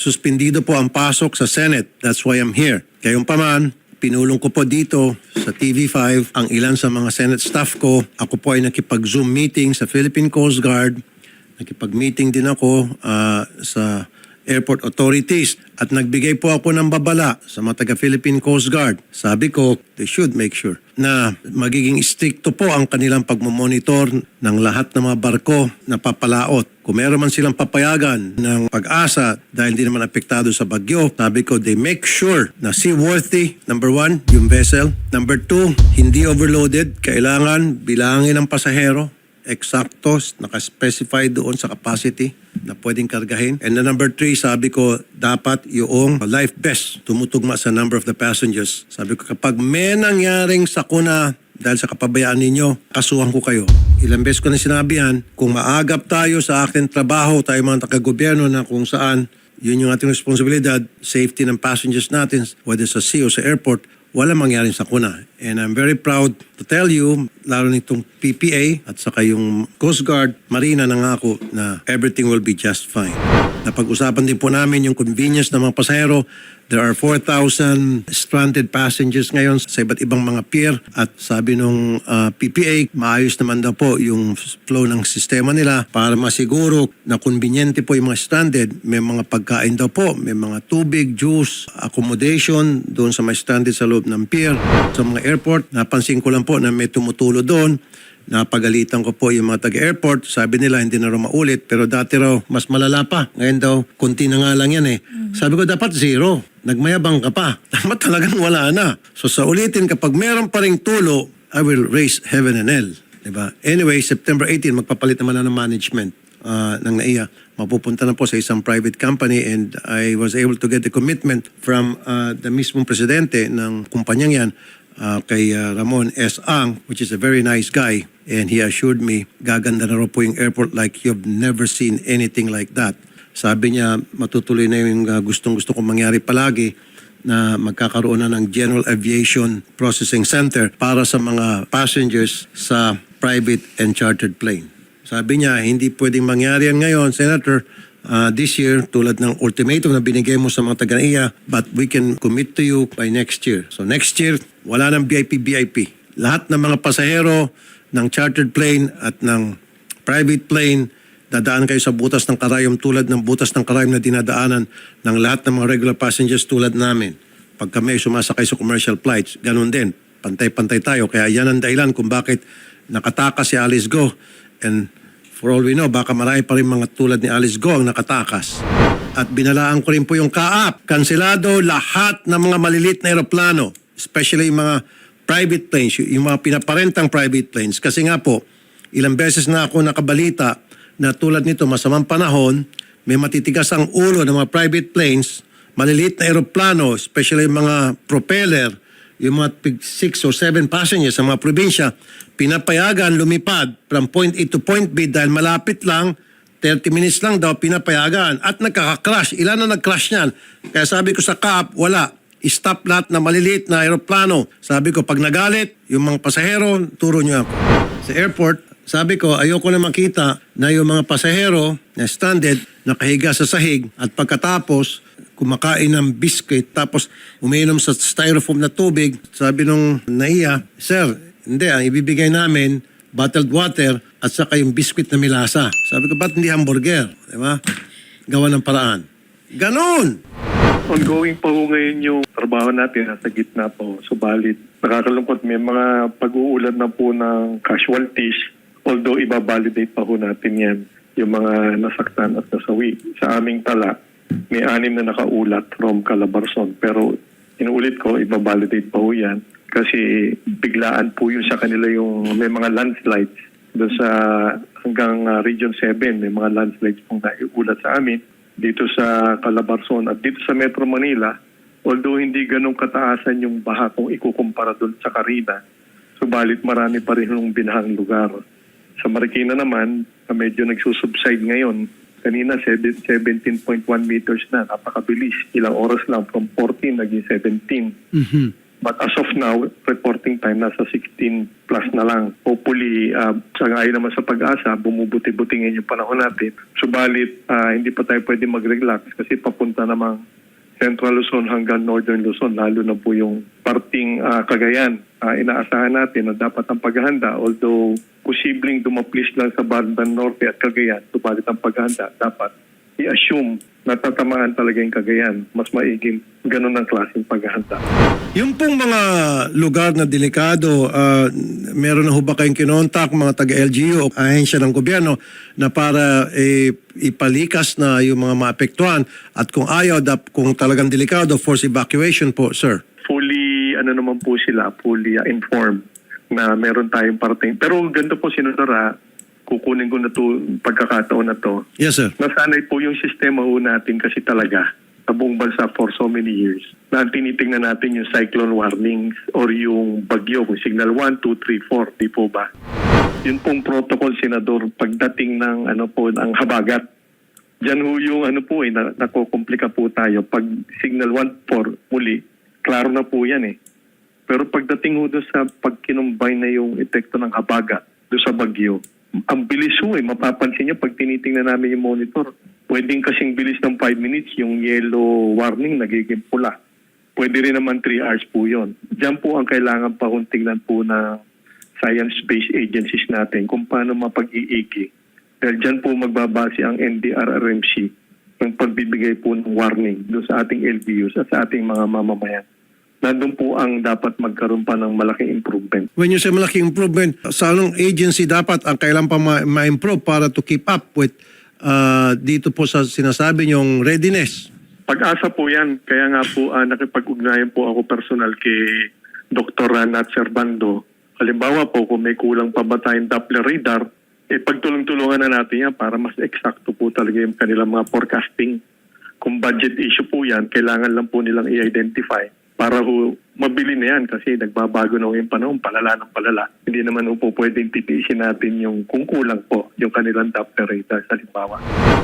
suspendido po ang pasok sa Senate. That's why I'm here. Kayong paman, pinulong ko po dito sa TV5 ang ilan sa mga Senate staff ko. Ako po ay nakipag-Zoom meeting sa Philippine Coast Guard. Nakipag-meeting din ako ah, sa airport authorities at nagbigay po ako ng babala sa mga taga-Philippine Coast Guard. Sabi ko, they should make sure na magiging stricto po ang kanilang pagmamonitor ng lahat ng mga barko na papalaot. Kung meron man silang papayagan ng pag-asa dahil di naman apektado sa bagyo, sabi ko, they make sure na seaworthy, number one, yung vessel. Number two, hindi overloaded. Kailangan bilangin ng pasahero eksakto, nakaspecify doon sa capacity na pwedeng kargahin. And the number three, sabi ko, dapat yung life vest tumutugma sa number of the passengers. Sabi ko, kapag may nangyaring sakuna dahil sa kapabayaan ninyo, kasuhan ko kayo. Ilang beses ko na sinabi yan, kung maagap tayo sa aking trabaho, tayo mga taga-gobyerno na kung saan yun yung ating responsibilidad, safety ng passengers natin, whether sa sea o sa airport, wala mangyaring sakuna. And I'm very proud to tell you, lalo nitong PPA at saka yung Coast Guard, Marina nangako na everything will be just fine. Napag-usapan din po namin yung convenience ng mga pasahero. There are 4,000 stranded passengers ngayon sa iba't ibang mga pier at sabi nung ah, PPA, maayos naman daw po yung flow ng sistema nila para masiguro na konbinyente po yung mga stranded. May mga pagkain daw po, may mga tubig, juice, accommodation doon sa mga stranded sa loob ng pier. Sa mga airport, napansin ko lang po na may tumutulo doon. Napagalitan ko po yung mga taga-airport. Sabi nila hindi na raw maulit pero dati raw mas malala pa. Ngayon daw, konti na nga lang yan eh. Sabi ko dapat zero. Nagmayabang ka pa. Dapat talagang wala na. So sa ulitin, kapag meron pa ring tulo, I will raise heaven and hell. Diba? Anyway, September 18, magpapalit naman na ng management uh, ng NAIA. Mapupunta na po sa isang private company and I was able to get the commitment from uh, the mismong presidente ng kumpanyang yan uh, kay uh, Ramon S. Ang, which is a very nice guy. And he assured me, gaganda na raw po yung airport like you've never seen anything like that. Sabi niya, matutuloy na yung uh, gustong-gusto kong mangyari palagi na magkakaroon na ng General Aviation Processing Center para sa mga passengers sa private and chartered plane. Sabi niya, hindi pwedeng mangyari yan ngayon, Senator, uh, this year, tulad ng ultimatum na binigay mo sa mga taga but we can commit to you by next year. So next year, wala ng VIP-VIP. Lahat ng mga pasahero ng chartered plane at ng private plane, dadaan kayo sa butas ng karayom tulad ng butas ng karayom na dinadaanan ng lahat ng mga regular passengers tulad namin. Pag kami ay sumasakay sa commercial flights, ganun din. Pantay-pantay tayo. Kaya yan ang dahilan kung bakit nakatakas si Alice Go. And for all we know, baka marami pa rin mga tulad ni Alice Go ang nakatakas. At binalaan ko rin po yung kaap. Kanselado lahat ng mga malilit na aeroplano, especially yung mga private planes, yung mga pinaparentang private planes. Kasi nga po, ilang beses na ako nakabalita na tulad nito, masamang panahon, may matitigas ang ulo ng mga private planes, maliliit na aeroplano, especially yung mga propeller, yung mga 6 or 7 passengers sa mga probinsya, pinapayagan lumipad from point A to point B dahil malapit lang, 30 minutes lang daw pinapayagan at nagkaka-crash. Ilan na nag-crash niyan? Kaya sabi ko sa CAP, wala. Stop lahat na maliliit na aeroplano. Sabi ko, pag nagalit, yung mga pasahero, turo niyo ako. Sa airport, sabi ko, ayoko na makita na yung mga pasahero na stranded, nakahiga sa sahig at pagkatapos, kumakain ng biscuit tapos umiinom sa styrofoam na tubig. Sabi nung naiya, Sir, hindi, ang ibibigay namin, bottled water at saka yung biscuit na milasa. Sabi ko, ba't hindi hamburger? Di? Gawa ng paraan. Ganon! Ongoing pa ho ngayon yung trabaho natin, nasa gitna pa ho. Subalit, nakakalungkot may mga pag-uulan na po ng casualties. Although ibabalidate pa ho natin yan, yung mga nasaktan at nasawi. Sa aming tala, may anim na nakaulat from Calabarzon. Pero inuulit ko, ibabalidate pa ho yan. Kasi biglaan po yun sa kanila yung may mga landslides doon sa hanggang uh, Region 7 may mga landslides pong naiulat sa amin dito sa Calabarzon at dito sa Metro Manila although hindi ganong kataasan yung baha kung ikukumpara doon sa Carina subalit marami pa rin yung binahang lugar. Sa Marikina naman na medyo nagsusubside ngayon kanina seven- 17.1 meters na napakabilis. Ilang oras lang from 14 naging 17 Mhm. But as of now, reporting time nasa 16 plus na lang. Hopefully, uh, sa ngayon naman sa pag-asa, bumubuti-butingin yung panahon natin. Subalit, ah, hindi pa tayo pwede mag-relax kasi papunta namang Central Luzon hanggang Northern Luzon, lalo na po yung parting ah, Cagayan. Ah, inaasahan natin na dapat ang paghahanda, although posibleng dumaplis lang sa bandang Norte at Cagayan, subalit ang paghahanda dapat i-assume na tatamaan talaga yung Cagayan. Mas maiging ganun ang klaseng paghahanda. Yung pong mga lugar na delikado, ah, meron na ho ba kayong kinontak mga taga-LGU o ahensya ng gobyerno na para eh, ipalikas na yung mga maapektuhan at kung ayaw, dap, kung talagang delikado, force evacuation po, sir? fully ano naman po sila, fully uh, informed na meron tayong parating. Pero ganito po sinunara, kukunin ko na to pagkakataon na to. Yes, sir. Nasanay po yung sistema ho natin kasi talaga sa buong bansa for so many years na tinitingnan natin yung cyclone warnings or yung bagyo, kung signal 1, 2, 3, 4, di po ba? Yun pong protocol, Senador, pagdating ng ano po, ng habagat. Diyan ho yung ano po eh, na, nakukomplika po tayo. Pag signal 1, 4, muli, klaro na po yan eh. Pero pagdating ho doon sa pagkinumbay na yung epekto ng habagat doon sa bagyo, ang bilis ho eh. Mapapansin niyo pag tinitingnan namin yung monitor, pwedeng kasing bilis ng 5 minutes yung yellow warning nagiging pula. Pwede rin naman 3 hours po yon. Diyan po ang kailangan pa kung tingnan po ng science-based agencies natin kung paano mapag-iigi. Dahil dyan po magbabase ang NDRRMC ng pagbibigay po ng warning doon sa ating LGUs at sa ating mga mamamayan. Nandun po ang dapat magkaroon pa ng malaking improvement. When you say malaking improvement, sa anong agency dapat ang kailangan pa ma- ma-improve para to keep up with ah, dito po sa sinasabi niyong readiness? Pag-asa po yan. Kaya nga po ah, nakipag-ugnayan po ako personal kay Dr. Nat Servando. Halimbawa po kung may kulang pa ba tayong Doppler radar, eh pagtulong-tulungan na natin yan para mas eksakto po talaga yung kanilang mga forecasting. Kung budget issue po yan, kailangan lang po nilang i-identify para ho mabili na yan kasi nagbabago na ho yung panahon, palala ng palala. Hindi naman ho po pwedeng titiisin natin yung kung kulang po yung kanilang Doppler radar sa limbawa.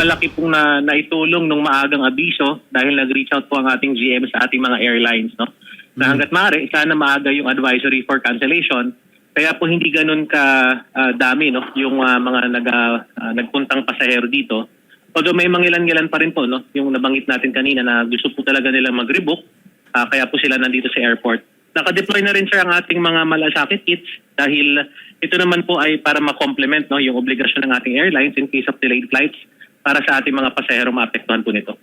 malaki pong na, naitulong nung maagang abiso dahil nag-reach out po ang ating GM sa ating mga airlines. No? Na hanggat maaari, sana maaga yung advisory for cancellation. Kaya po hindi ganun ka ah, dami no? yung ah, mga nag, ah, nagpuntang pasahero dito. Although may mangilan-ngilan pa rin po, no? yung nabanggit natin kanina na gusto po talaga nila mag-rebook, ah, kaya po sila nandito sa airport. Naka-deploy na rin sir ang ating mga malasakit kits dahil ito naman po ay para ma-complement no, yung obligasyon ng ating airlines in case of delayed flights para sa ating mga pasahero maapektuhan po nito.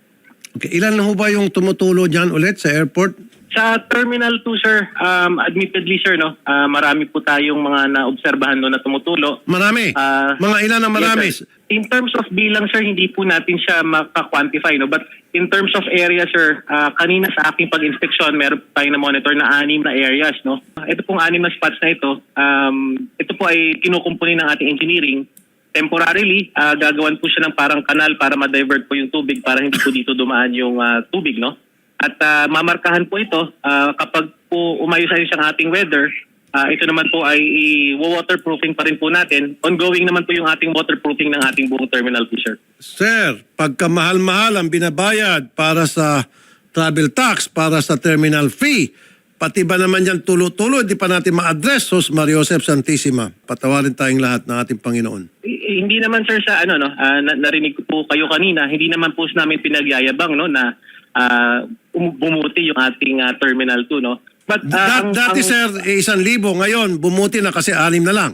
Okay, ilan na ho ba yung tumutulo dyan ulit sa airport? Sa Terminal 2, sir, um, admittedly, sir, no, ah, marami po tayong mga naobserbahan doon na tumutulo. Marami. Ah, mga ilan ang marami? Yes, sir. in terms of bilang, sir, hindi po natin siya maka-quantify. No? But in terms of area, sir, ah, kanina sa aking pag-inspeksyon, meron po tayong na-monitor na anim na areas. No? Ito pong anim na spots na ito, um, ito po ay kinukumpuni ng ating engineering. Temporarily, ah, gagawan po siya ng parang kanal para ma-divert po yung tubig para hindi po dito dumaan yung ah, tubig. No? At ah, mamarkahan po ito ah, kapag po umayos-ayos ang ating weather, ah, ito naman po ay i-waterproofing pa rin po natin. Ongoing naman po yung ating waterproofing ng ating buong terminal po, sir. Sir, pagka mahal-mahal ang binabayad para sa travel tax, para sa terminal fee, pati ba naman yan tulo-tulo, di pa natin ma-address, Sos Mario Josep Santissima. Patawarin tayong lahat ng ating Panginoon. I- hindi naman sir sa ano no, na- narinig ko po kayo kanina, hindi naman po namin pinagyayabang no na um- bumuti yung ating ah, terminal 2 no. But Da- ah, ang- dati, ang- sir, isang libo. Ngayon, bumuti na kasi anim na lang.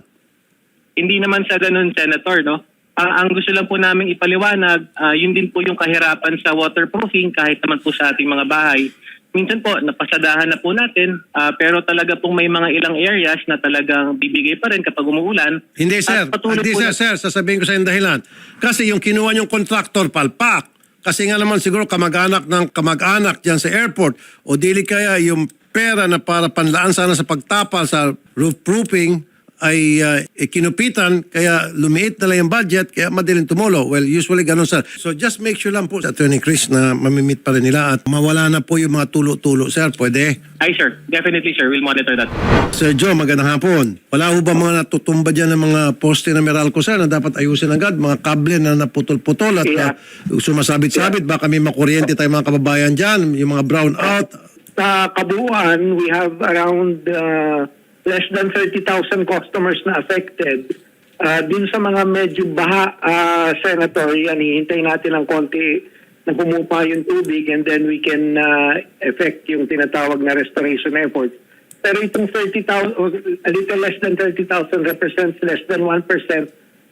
hindi naman sa ganun, Senator, no? Ang, ang gusto lang po namin ipaliwanag, ah, yun din po yung kahirapan sa waterproofing kahit naman po sa ating mga bahay. Minsan po, napasadahan na po natin, ah, pero talaga pong may mga ilang areas na talagang bibigay pa rin kapag umuulan. Hindi, sir. Hindi, sir, na- sir. Sasabihin ko sa yung dahilan. Kasi yung kinuha yung contractor, palpak. Kasi nga naman siguro kamag-anak ng kamag-anak dyan sa airport o dili kaya yung pera na para panlaan sana sa pagtapal sa roof proofing ay uh, kinupitan kaya lumiit na lang yung budget kaya madaling tumulo. Well, usually ganun sir. So just make sure lang po, Attorney Chris, na mamimit pa rin nila at mawala na po yung mga tulo-tulo. Sir, pwede? Ay sir, definitely sir, we'll monitor that. Sir Joe, magandang hapon. Wala ho ba mga natutumba dyan ng mga poste na Meralco, sir, na dapat ayusin agad? Mga kable na naputol-putol at Yeah. uh, sumasabit-sabit. Baka may makuryente tayo mga kababayan dyan, yung mga brown out. sa kabuuan, we have around uh, less than 30,000 customers na affected. Uh, dun sa mga medyo baha, uh, Senator, yan, hihintay natin ng konti na humupa yung tubig and then we can uh, effect yung tinatawag na restoration efforts. Pero itong 30,000, or a little less than 30,000 represents less than 1%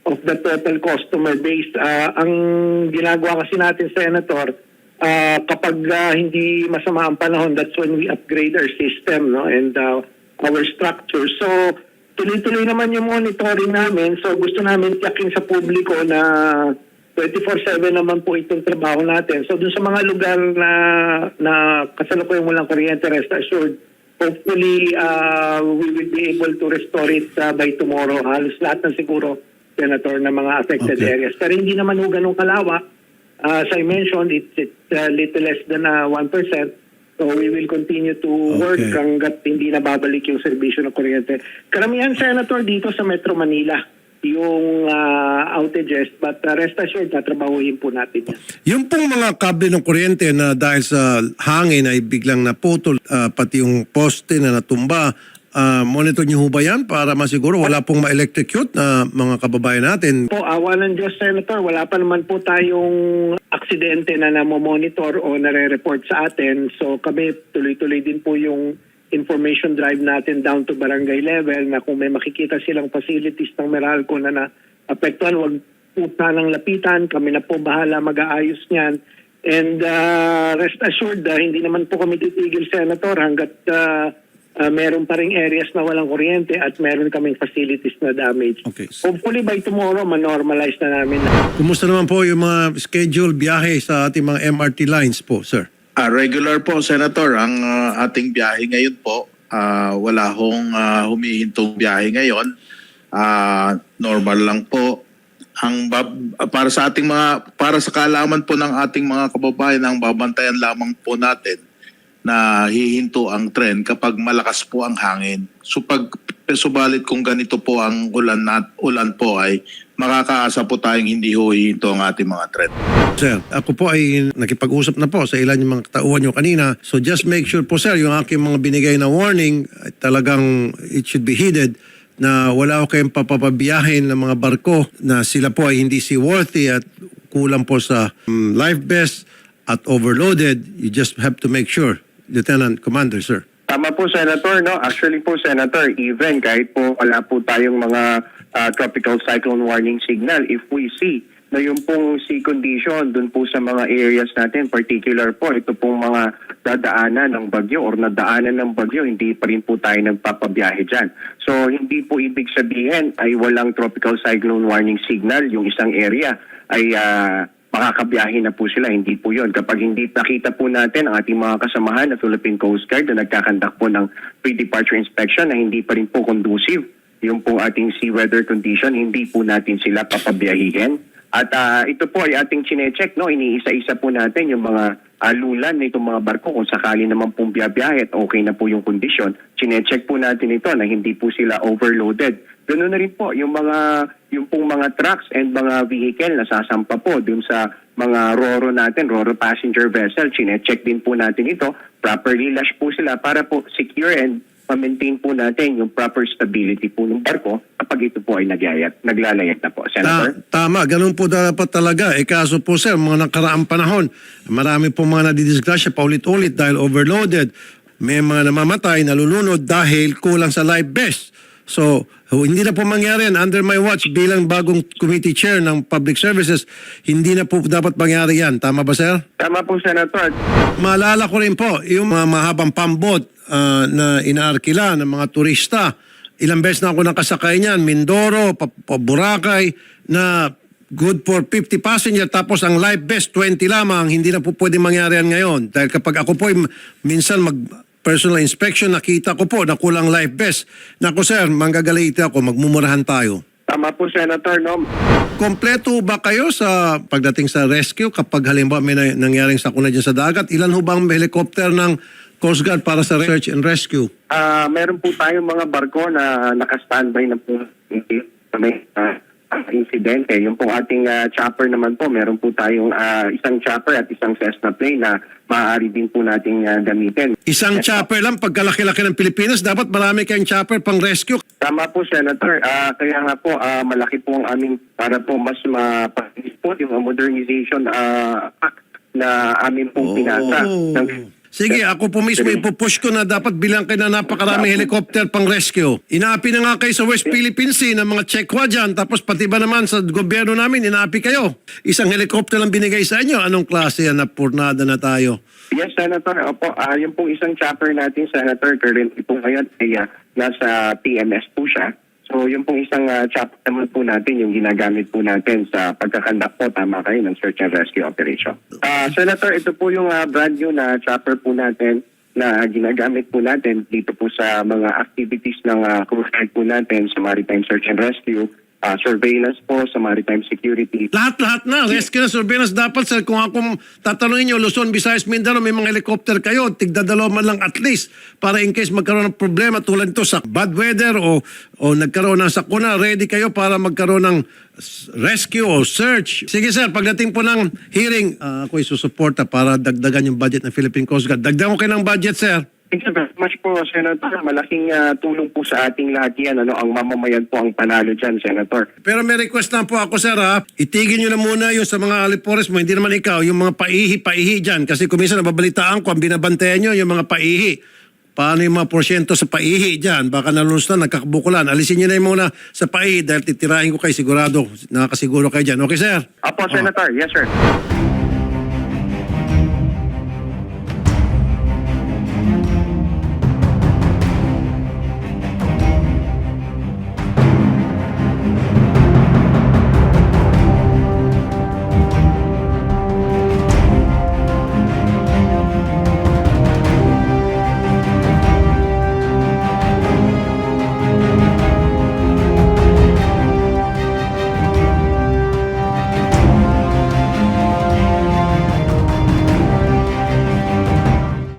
of the total customer base. Ah, ang ginagawa kasi natin, Senator, ah, kapag ah, hindi masama ang panahon, that's when we upgrade our system no and ah, our structure. So, tuloy-tuloy naman yung monitoring namin. So, gusto namin tiyakin sa publiko na 24-7 naman po itong trabaho natin. So, dun sa mga lugar na, na kasalukuyang walang kuryente, rest assured, hopefully uh, we will be able to restore it uh, by tomorrow. Halos lahat ng siguro, Senator, ng mga affected Okay. areas. Pero hindi naman ho ganun kalawak. Uh, as I mentioned, it's, it's uh, little less than uh, 1%. So we will continue to work Okay. hanggat hindi nababalik yung serbisyo ng kuryente. Karamihan, Senator, dito sa Metro Manila yung uh, outages. But uh, rest assured, tatrabahuhin po natin yan. Yung pong mga kable ng kuryente na dahil sa hangin ay biglang naputol, ah, pati yung poste na natumba, ah, monitor niyo ba yan para masiguro wala pong ma-electrocute na mga kababayan natin? Po, awa ng Diyos, Senator, wala pa naman po tayong aksidente na namomonitor o nare-report sa atin. So kami tuloy-tuloy din po yung information drive natin down to barangay level na kung may makikita silang facilities ng Meralco na na-apektuhan, wag po sanang lapitan. Kami na po bahala mag-aayos niyan. And uh, rest assured, uh, hindi naman po kami titigil, Senator, hanggat uh, uh, meron pa ring areas na walang kuryente at meron kaming facilities na damage. Okay. Hopefully by tomorrow, ma-normalize na namin. Kumusta naman po yung mga schedule biyahe sa ating mga MRT lines po, sir? Ah, regular po, Senator. Ang ah, ating biyahe ngayon po, ah, wala hong ah, humihintong biyahe ngayon. Ah, normal lang po. Ang bab- para sa ating mga para sa kaalaman po ng ating mga kababayan ang babantayan lamang po natin na hihinto ang tren kapag malakas po ang hangin. So pag subalit kung ganito po ang ulan at ulan po ay makakaasa po tayong hindi ho hihinto ang ating mga tren. Sir, ako po ay nakipag-usap na po sa ilan yung mga katauhan nyo kanina. So just make sure po sir, yung aking mga binigay na warning, talagang it should be heeded na wala ko kayong papapabiyahin ng mga barko na sila po ay hindi seaworthy at kulang po sa um, life vest at overloaded. You just have to make sure, Lieutenant Commander, sir. Tama po, Senator. No? Actually po, Senator, even kahit po wala po tayong mga ah, tropical cyclone warning signal, if we see na yung pong sea condition dun po sa mga areas natin, particular po, ito pong mga dadaanan ng bagyo or nadaanan ng bagyo, hindi pa rin po tayo nagpapabiyahe dyan. So, hindi po ibig sabihin ay walang tropical cyclone warning signal yung isang area ay ah, makakabiyahe na po sila. Hindi po yon. Kapag hindi nakita po natin ang ating mga kasamahan na Philippine Coast Guard na nagkakandak po ng pre-departure inspection na hindi pa rin po conducive yung pong ating sea weather condition, hindi po natin sila papabiyahihin. At ah, ito po ay ating chinecheck, no? iniisa-isa po natin yung mga alulan na itong mga barko kung sakali naman pong biyabiyahe at okay na po yung kondisyon. Chinecheck po natin ito na hindi po sila overloaded. Ganoon na rin po yung mga yung pong mga trucks and mga vehicle na sasampa po dun sa mga roro natin, roro passenger vessel. Chinecheck din po natin ito. Properly lash po sila para po secure and ma-maintain po natin yung proper stability po ng barko kapag ito po ay nagyayat, naglalayag na po. Ta- Senator? tama, ganun po dapat talaga. Eh kaso po sir, mga nakaraang panahon, marami po mga nadidisgrasya paulit-ulit dahil overloaded. May mga namamatay, nalulunod dahil kulang sa life vest. So, hindi na po mangyari yan. Under my watch, bilang bagong committee chair ng public services, hindi na po dapat mangyari yan. Tama ba sir? Tama po, Senator. Maalala ko rin po, yung mga mahabang pambot ah, na inaarkila ng mga turista. Ilang beses na ako nakasakay niyan, Mindoro, pa, pa Boracay, na good for 50 passenger tapos ang life vest 20 lamang, hindi na po pwede mangyari yan ngayon. Dahil kapag ako po minsan mag personal inspection, nakita ko po na kulang life vest. Naku sir, manggagalaiti ako, magmumurahan tayo. Tama po, Senator. No? Kompleto ba kayo sa pagdating sa rescue kapag halimbawa may na- nangyaring sakuna dyan sa dagat? Ilan ho bang helicopter ng Coast Guard para sa search and rescue? Ah, meron po tayong mga barko na naka-standby na po may ah, ah, insidente. Yung pong ating ah, chopper naman po, meron po tayong ah, isang chopper at isang Cessna plane na maaari din po nating ah, gamitin. Isang chopper lang, pagkalaki-laki ng Pilipinas, dapat marami kayong chopper pang rescue. Tama po, Senator. Ah, kaya nga po, ah, malaki po ang aming para po mas mapanis po yung modernization ah, act na amin pong pinasa. Ng- Sige, ako po mismo ipupush ko na dapat bilang kayo na napakaraming helicopter pang rescue. Inaapi na nga kayo sa West Philippine Sea ng mga Chekwa dyan, tapos pati ba naman sa gobyerno namin, inaapi kayo. Isang helicopter lang binigay sa inyo. Anong klase yan na purnada na tayo? Yes, Senator. Opo, ah, yung pong isang chopper natin, Senator, currently po ngayon ay ah, nasa PMS po siya. So yung pong isang ah, chopper naman po natin, yung ginagamit po natin sa pagkakandak po, tama kayo, ng search and rescue operation. Ah, Senator, ito po yung ah, brand new na chopper po natin na ginagamit po natin dito po sa mga activities ng uh, Guard po natin sa Maritime Search and Rescue, ah, surveillance po sa maritime security, Lahat-lahat na. Rescue na surveillance dapat, sir. Kung ako tatanungin nyo, Luzon, Visayas, Mindanao, may mga helicopter kayo. Tigda dalawa man lang at least. Para in case magkaroon ng problema tulad nito sa bad weather o, o nagkaroon ng sakuna, ready kayo para magkaroon ng rescue o search. Sige sir, pagdating po ng hearing, uh, ako isusuporta para dagdagan yung budget ng Philippine Coast Guard. Dagdagan ko kayo ng budget, sir. Thank you very much po, Senator. Malaking ah, tulong po sa ating lahat yan. Ano, ang mamamayan po ang panalo dyan, Senator. Pero may request lang po ako, sir, ha? Itigil nyo na muna yung sa mga alipores mo, hindi naman ikaw, yung mga paihi-paihi dyan. Kasi kung minsan nababalitaan ko, ang binabantayan nyo, yung mga paihi. Paano yung mga porsyento sa paihi dyan? Baka nalulus na, nagkakabukulan. Alisin nyo na yung muna sa paihi dahil titirahin ko kayo sigurado. Nakakasiguro kayo dyan. Okay, sir? Apo, Senator. Yes, sir.